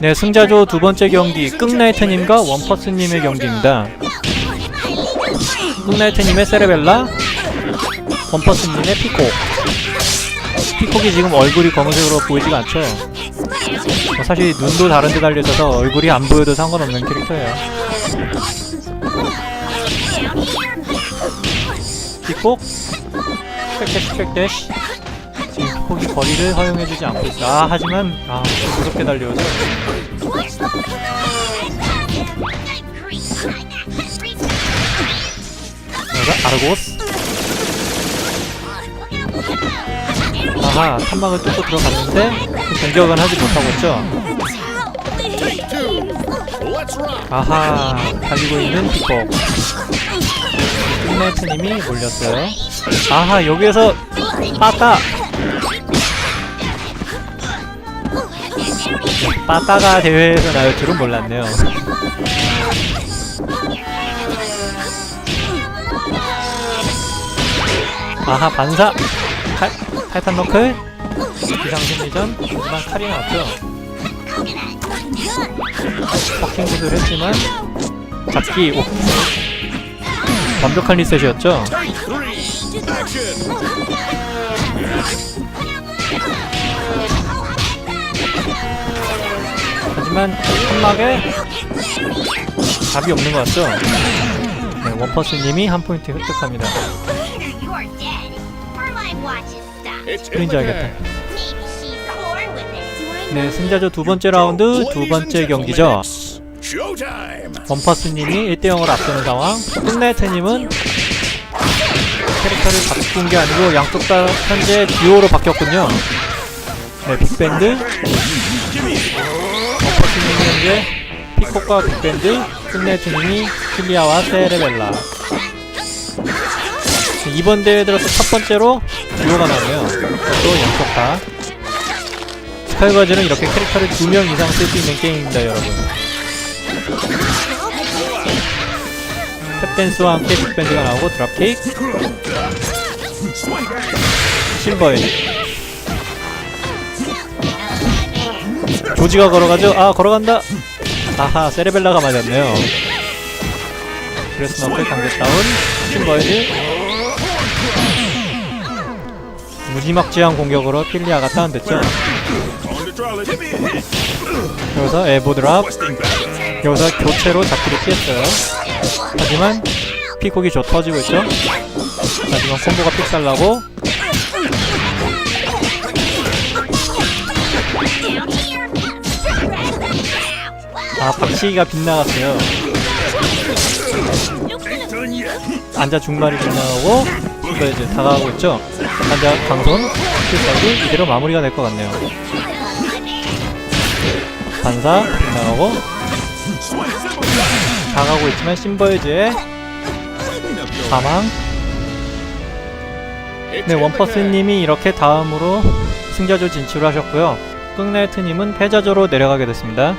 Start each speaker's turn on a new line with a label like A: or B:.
A: 네, 승자조 두 번째 경기 끙나이트님과 원퍼스님의 경기입니다. 끙나이트님의 세레벨라, 원퍼스님의 피콕. 피콕이 지금 얼굴이 검은색으로 보이지가 않죠. 뭐 사실 눈도 다른 데 달려 있어서 얼굴이 안 보여도 상관없는 캐릭터예요. 피콕, 스펙대시 스펙대시. 지금 피콕이 거리를 허용해주지 않고 있어. 아, 하지만 아, 무섭게 달려오죠. 여기가 아르고스. 아하, 탄막을 뚫고 들어갔는데 그 공격은 하지 못하고 있죠. 아하, 달리고 있는 피콕. 끝네트님이 몰렸어요. 아하, 여기에서 빠따! 빠따가 대회에서 나올 줄은 몰랐네요. 아하 반사. 칼, 타이탄 너클. 비상심리전. 하지만 칼이 나왔죠? 버킹 구슬 했지만 잡기 오. 완벽한 리셋이었죠 하지만 한막에 답이 없는 것 같죠 네, 원퍼스님이 한 포인트 획득합니다. 그린지 알겠다. 네 승자조 두 번째 라운드 두 번째 경기죠! 원퍼스님이 1대0으로 앞서는 상황 끝나이트님은 캐릭터를 바꾼 게 아니고 양쪽 다 현재 듀오로 바뀌었군요 네 빅밴드 현재 피콕과 빅밴드 끝나이트님이 킬리아와 세레벨라. 이번 대회 들어서 첫 번째로 듀오가 나오네요. 또 양쪽 다 스카이바즈는 이렇게 캐릭터를 두 명 이상 쓸 수 있는 게임입니다 여러분. 탭댄스와 함께 빅밴드가 나오고 드랍킥 실버에 조지가 걸어가죠? 아 걸어간다. 아하 세레벨라가 맞았네요. 그래서 너클 강제 다운 실버에드 무지막지한 공격으로 필리아가 다운됐죠. 여기서 에보 드랍. 여기서 교체로 잡기를 피했어요. 하지만 피콕이 저 터지고 있죠. 하지만 콤보가 픽살나고 아 박치기가 빗나갔어요. 앉아 중말이 빗나가고 이거 이제 다가가고 있죠? 앉아 강손 필살기 이대로 마무리가 될 것 같네요. 반사 빗나가고 다가고 있지만 심버이즈의 사망. 네 원퍼스님이 이렇게 다음으로 승자조 진출을 하셨고요. 끙나이트님은 패자조로 내려가게 됐습니다